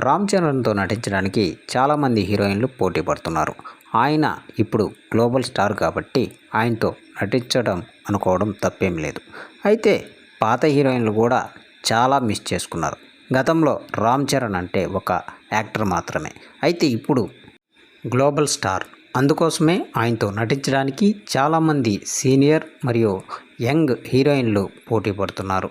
రామ్ చరణ్తో నటించడానికి చాలామంది హీరోయిన్లు పోటీ పడుతున్నారు. ఆయన ఇప్పుడు గ్లోబల్ స్టార్ కాబట్టి ఆయనతో నటించడం అనుకోవడం తప్పేం లేదు. అయితే పాత హీరోయిన్లు కూడా చాలా మిస్ చేసుకున్నారు. గతంలో రామ్ చరణ్ అంటే ఒక యాక్టర్ మాత్రమే. అయితే ఇప్పుడు గ్లోబల్ స్టార్. అందుకోసమే ఆయనతో నటించడానికి చాలామంది సీనియర్ మరియు యంగ్ హీరోయిన్లు పోటీ పడుతున్నారు.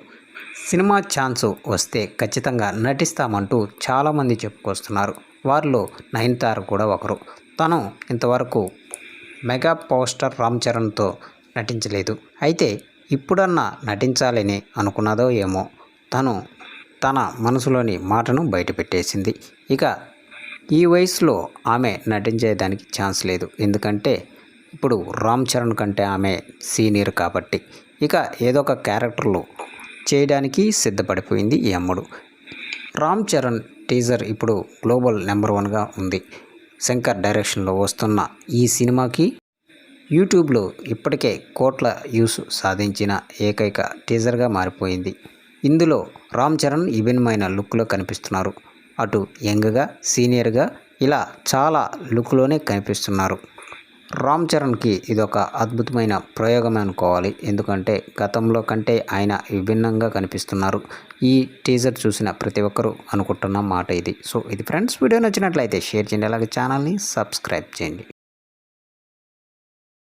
సినిమా ఛాన్స్ వస్తే ఖచ్చితంగా నటిస్తామంటూ చాలామంది చెప్పుకొస్తున్నారు. వారిలో నయనతార కూడా ఒకరు. తను ఇంతవరకు మెగా పోస్టర్ రామ్ చరణ్తో నటించలేదు. అయితే ఇప్పుడన్నా నటించాలని అనుకున్నదో ఏమో. తను తన మనసులోని మాటను బయటపెట్టేసింది. ఇక ఈ వయసులో ఆమె నటించేదానికి ఛాన్స్ లేదు. ఎందుకంటే ఇప్పుడు రామ్ చరణ్ కంటే ఆమె సీనియర్ కాబట్టి. ఇక ఏదో ఒక క్యారెక్టర్లు చేయడానికి సిద్ధపడిపోయింది ఈ అమ్మడు. రామ్ చరణ్ టీజర్ ఇప్పుడు గ్లోబల్ నెంబర్ వన్గా ఉంది. శంకర్ డైరెక్షన్లో వస్తున్న ఈ సినిమాకి యూట్యూబ్లో ఇప్పటికే కోట్ల వ్యూస్ సాధించిన ఏకైక టీజర్గా మారిపోయింది. ఇందులో రామ్ చరణ్ విభిన్నమైన లుక్లో కనిపిస్తున్నారు. అటు యంగ్గా సీనియర్గా ఇలా చాలా లుక్లోనే కనిపిస్తున్నారు. రామ్ చరణ్కి ఇదొక అద్భుతమైన ప్రయోగం అనుకోవాలి. ఎందుకంటే గతంలో కంటే ఆయన విభిన్నంగా కనిపిస్తున్నారు. ఈ టీజర్ చూసిన ప్రతి ఒక్కరూ అనుకుంటున్న మాట ఇది. సో ఇది ఫ్రెండ్స్ వీడియో నచ్చినట్లయితే షేర్ చేయండి. అలాగే ఛానల్ని సబ్స్క్రైబ్ చేయండి.